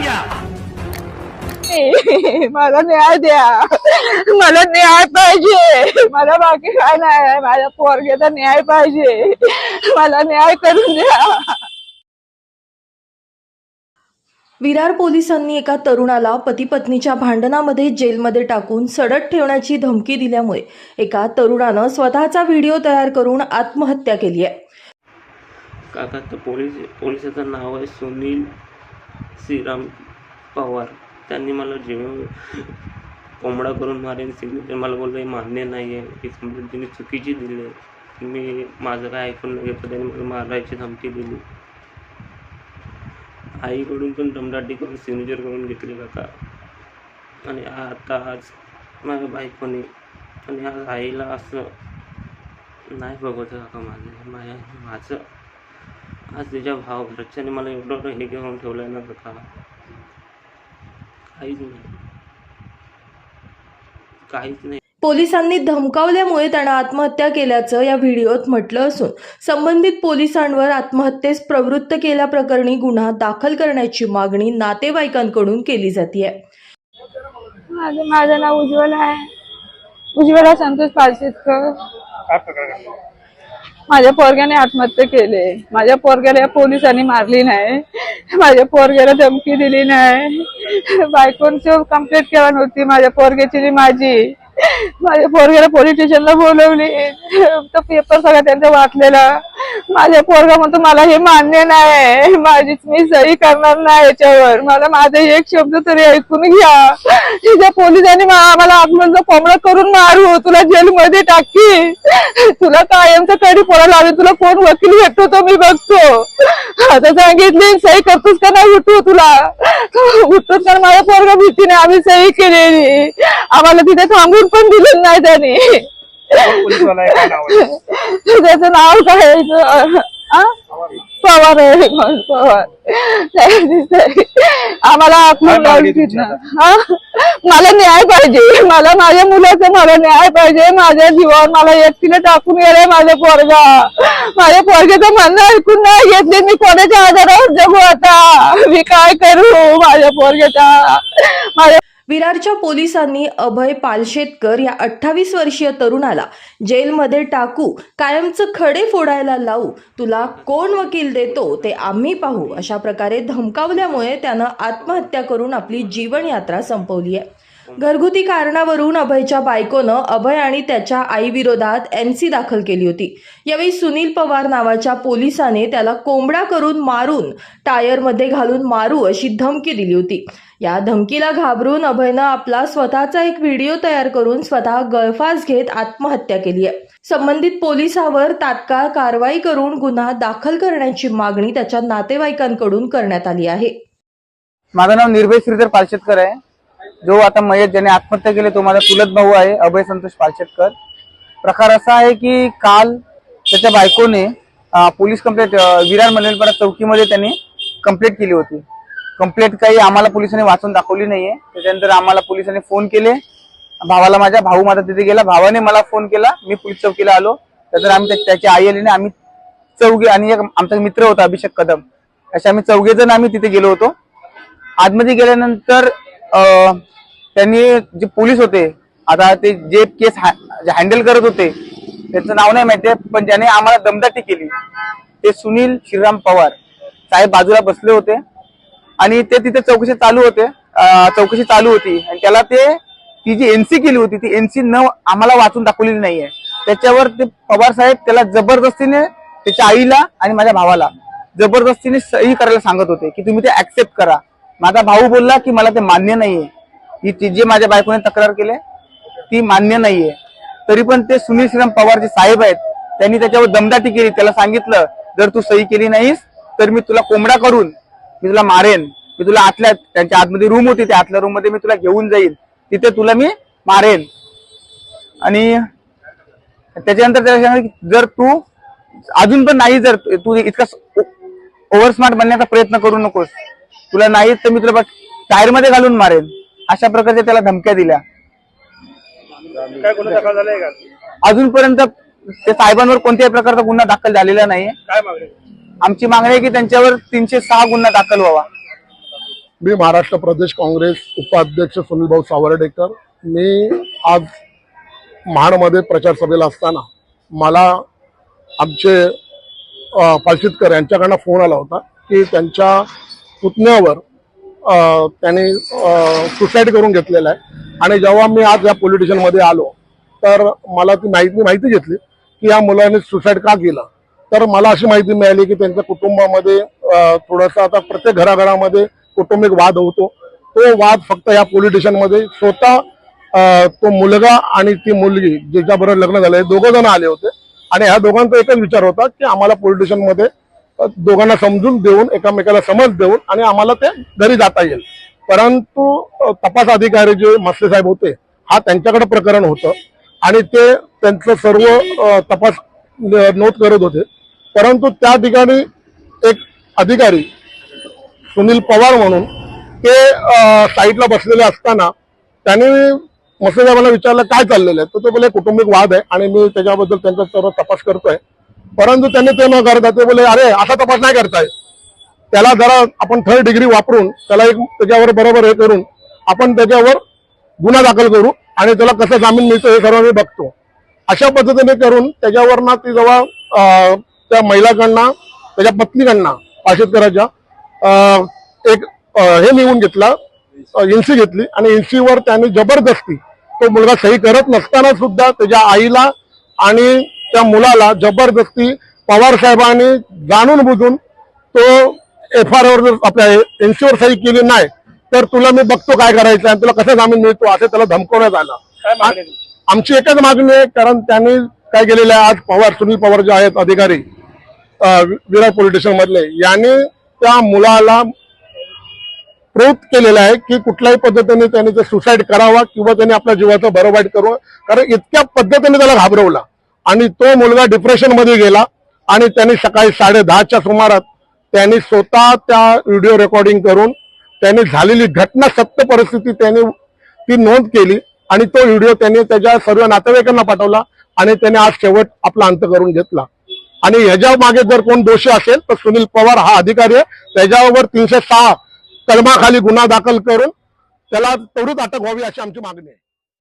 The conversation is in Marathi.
घ्या मला न्याय द्या. मला न्याय पाहिजे. मला बाकी काय नाही. माझ्या पोरग्याचा न्याय पाहिजे. मला न्याय करून द्या. विरार पोलिसांनी एका तरुणाला पती पत्नीच्या भांडणामध्ये जेलमध्ये टाकून सडक ठेवण्याची धमकी दिल्यामुळे एका तरुणानं स्वतःचा व्हिडिओ तयार करून आत्महत्या केली आहे. काका तर पोलीस पोलिसाचं नाव आहे सुनील श्रीराम पवार. त्यांनी मला जीव कोंबडा करून मारेन सिग्नेचर मला बोललं हे मान्य नाही आहे ही म्हणजे समजून तुम्ही चुकीची दिली आहे. मी माझं काय ऐकून नाही घेतलं त्यांनी मला मारायची धमकी दिली. आईकडून पण दमदाटी करून सिग्नेचर करून घेतली काका. आणि आता आज माझ्या बायकोने आणि आज आईला असं नाही बघत काका माझं. माझ्या माझं आज तिच्या भाव घरच्याने मला एवढं हे घेऊन ठेवलं आहे ना काका काहीच नाही. काहीच नाही. पोलिसांनी धमकावल्यामुळे त्यानं आत्महत्या केल्याचं या व्हिडिओत म्हटलं असून संबंधित पोलिसांवर आत्महत्येस प्रवृत्त केल्याप्रकरणी गुन्हा दाखल करण्याची मागणी नातेवाईकांकडून केली जाते माझं माझं नाव उज्ज्वल आहे. उज्ज्वला संतोष पालशेतकर. माझ्या पोरग्याने आत्महत्या केली. माझ्या पोरग्याला या पोलिसांनी मारली नाही. माझ्या पोरग्याला धमकी दिली नाही. बायकोंची कंप्लेंट केला नव्हती. माझ्या पोरग्याची माझी. माझ्या पोरग्याला पोलीस स्टेशनला बोलवली. तो पेपर सगळा त्यांचा वाचलेला. माझ्या पोरगा म्हणतो मला हे मान्य नाही माझीच मी सही करणार नाही याच्यावर. मला माझा एक शब्द तरी ऐकून घ्या. तिच्या पोलिसांनी मा- आम्हाला आत्महत्या कोंबडा करून मारू तुला जेलमध्ये टाकी. तुला कायमचं कडी पोरा लावेल तुला कोण वकील भेटतो तो मी बघतो. आता सांगितली सही करतोस का नाही उठू तुला? उठतोच का माझ्या पोरगा भीतीने आम्ही सही केलेली. आम्हाला तिथे थांबून पण दिलं नाही त्याने. त्याचं नाव काय आहे? आ? पवार आहे पवार आम्हाला आपण मला न्याय पाहिजे. मला माझ्या मुलाचं मला न्याय पाहिजे. माझ्या जीवावर मला एकटीला टाकून गेलाय माझा पोरगा. माझ्या पोरग्याचं म्हणणं ऐकून नाही घेतले मी कोणाच्या आधारावर जगू आता. मी काय करू माझ्या पोरग्याच्या माझ्या विरारच्या पोलिसांनी अभय पालशेतकर या अठ्ठावीस वर्षीय तरुणाला जेलमध्ये टाकू कायमचं खडे फोडायला लावू तुला कोण वकील देतो ते आम्ही पाहू अशा प्रकारे धमकावल्यामुळे त्यानं आत्महत्या करून आपली जीवनयात्रा संपवली आहे. घरगुती कारणावरून अभयच्या बायकोनं अभय आणि त्याच्या आईविरोधात एन सी दाखल केली होती. यावेळी सुनील पवार नावाच्या पोलिसाने त्याला कोंबडा करून मारून टायरमध्ये घालून मारू अशी धमकी दिली होती. या धमकीला घाबरून अभयनं आपला स्वतःचा एक व्हिडिओ तयार करून स्वतः गळफास घेत आत्महत्या केली आहे. संबंधित पोलिसावर तात्काळ कारवाई करून गुन्हा दाखल करण्याची मागणी त्याच्या नातेवाईकांकडून करण्यात आली आहे. माझं नाव निर्भय श्रीधर पालशेतकर आहे. जो आता मयत ज्याने आत्महत्या केली तो माझा चुलत भाऊ आहे अभय संतोष पालशेटकर. प्रकार असा आहे की काल त्याच्या बायकोने पोलीस कंप्लेंट विरार मंडलपाडा चौकीमध्ये त्यांनी कंप्लेंट केली होती. कंप्लेंट काही आम्हाला पोलिसांनी वाचून दाखवली नाहीये. त्याच्यानंतर आम्हाला पोलिसांनी फोन केले. भावाला माझ्या भाऊ माझा तिथे गेला. भावाने मला फोन केला. मी पोलीस चौकीला आलो. त्यानंतर आम्ही त्याची आई आली आम्ही चौघे आणि एक आमचा मित्र होता अभिषेक कदम. असे आम्ही चौघे जण आम्ही तिथे गेलो होतो. आतमध्ये गेल्यानंतर त्यांनी जे पोलीस होते आता ते जे केस हँडल करत होते त्यांचं नाव नाही माहिती पण ज्याने आम्हाला दमदाटी केली ते सुनील श्रीराम पवार साहेब बाजूला बसले होते आणि ते तिथे चौकशी चालू होते चौकशी चालू होती आणि त्याला ते ती जी एनसी केली होती ती एनसी न आम्हाला वाचून दाखवलेली नाहीये त्याच्यावर ते पवार साहेब त्याला जबरदस्तीने त्याच्या आईला आणि माझ्या भावाला जबरदस्तीने सही करायला सांगत होते की तुम्ही ते ऍक्सेप्ट करा. माझा भाऊ बोलला की मला ते मान्य नाहीये. ही ती जे माझ्या बायकोने तक्रार केली ती मान्य नाहीये. तरी पण ते सुनील श्रीराम पवार जे साहेब आहेत त्यांनी त्याच्यावर दमदाटी केली. त्याला सांगितलं जर तू सही केली नाहीस तर मी तुला कोंबडा करून मी तुला मारेन. मी तुला आतल्या त्यांच्या आतमध्ये रूम होती त्या आतल्या रूममध्ये मी तुला घेऊन जाईल तिथे तुला मी मारेन. आणि त्याच्यानंतर त्याला जर तू अजून पण नाही जर तू इतका ओव्हर स्मार्ट बनण्याचा प्रयत्न करू नकोस तुला नाही तर मी तुला टायरमध्ये घालून मारेन. अशा प्रकारच्या त्याला धमक्या दिल्या. काय गुन्हा दाखल झालाय का? अजूनपर्यंत त्या साहेबांवर कोणत्याही प्रकारचा गुन्हा दाखल झालेला नाही काय मागणी? आमची मागणी आहे की त्यांच्यावर तीनशे सहा गुन्हा दाखल व्हावा. मी महाराष्ट्र प्रदेश काँग्रेस उपाध्यक्ष सुनील भाऊ सावर्डेकर. मी आज महाडमध्ये प्रचार सभेला असताना मला आमचे पालशितकर यांच्याकडनं फोन आला होता की त्यांच्या पुतण्यावर त्याने सुसाईड करून घेतलेला आहे. आणि जेव्हा मी आज या पोलिटिशनमध्ये आलो तर मला ती माहिती माहिती घेतली की या मुलाने सुसाईड का केलं? तर मला अशी माहिती मिळाली की त्यांच्या कुटुंबामध्ये थोडासा आता प्रत्येक घराघरामध्ये कौटुंबिक वाद होतो. तो वाद फक्त या पोलिटिशनमध्ये स्वतः तो मुलगा आणि ती मुलगी ज्याच्याबरोबर लग्न झालं आहे दोघं जण आले होते. आणि ह्या दोघांचा एकच विचार होता की आम्हाला पोलिटिशनमध्ये दोघांना समजून देऊन एकामेकाला समज देऊन आणि आम्हाला ते घरी जाता येईल. परंतु तपास अधिकारी जे मस्ते साहेब होते हा त्यांच्याकडे प्रकरण होतं आणि ते त्यांचं सर्व तपास नोट करत होते. परंतु त्या ठिकाणी एक अधिकारी सुनील पवार म्हणून ते साईडला बसलेले असताना त्यांनी मस्ते साहेबांना विचारलं काय चाललेलं आहे? तर ते बोले कुटुंबिक वाद आहे आणि मी त्याच्याबद्दल त्यांचा सर्व तपास करतोय. परंतु त्यांनी ते न करता ते बोले अरे असा तपास नाही करताय. त्याला जरा आपण थर्ड डिग्री वापरून त्याला एक त्याच्यावर बरोबर हे करून आपण त्याच्यावर गुन्हा दाखल करू आणि त्याला कसं जामीन मिळतो हे सर्व मी बघतो. अशा पद्धतीने करून त्याच्यावर ना ती जेव्हा त्या महिलाकडनं त्याच्या पत्नीकडनं पाशेतकराच्या अं, एक हे लिहून घेतला इन्सी घेतली आणि इन्सीवर त्याने जबरदस्ती तो मुलगा सही करत नसताना सुद्धा त्याच्या आईला आणि त्या मुलाला जबरदस्ती पवार साहेबांनी जाणून बुजून तो एफ आर वर जर आपल्या एनसीवर सही केली नाही तर तुला मी बघतो काय करायचं आणि तुला कसं जामीन मिळतो असं त्याला धमकवण्यात आलं? आमची एकच मागणी आहे कारण त्यांनी काय केलेलं आहे आज पवार सुनील पवार जे आहेत अधिकारी विरार पोलीस स्टेशन मधले यांनी त्या मुलाला प्रोत केलेला आहे की कुठल्याही पद्धतीने त्याने ते सुसाईड करावा किंवा त्याने आपल्या जीवाचं बरं वाईट करावं कारण इतक्या पद्धतीने त्याला घाबरवला आणि तो मुलगा डिप्रेशनमध्ये गेला आणि त्यांनी सकाळी साडे दहाच्या सुमारात त्यांनी स्वतः त्या व्हिडिओ रेकॉर्डिंग करून त्यांनी झालेली घटना सत्य परिस्थिती त्यांनी ती नोंद केली आणि तो व्हिडिओ त्यांनी त्याच्या सर्व नातेवाईकांना पाठवला आणि त्याने आज शेवट आपला अंत करून घेतला. आणि ह्याच्या मागे जर कोण दोषी असेल तर सुनील पवार हा अधिकारी आहे. त्याच्यावर तीनशे सहा कलमाखाली गुन्हा दाखल करून त्याला तेवढीच अटक व्हावी अशी आमची मागणी आहे.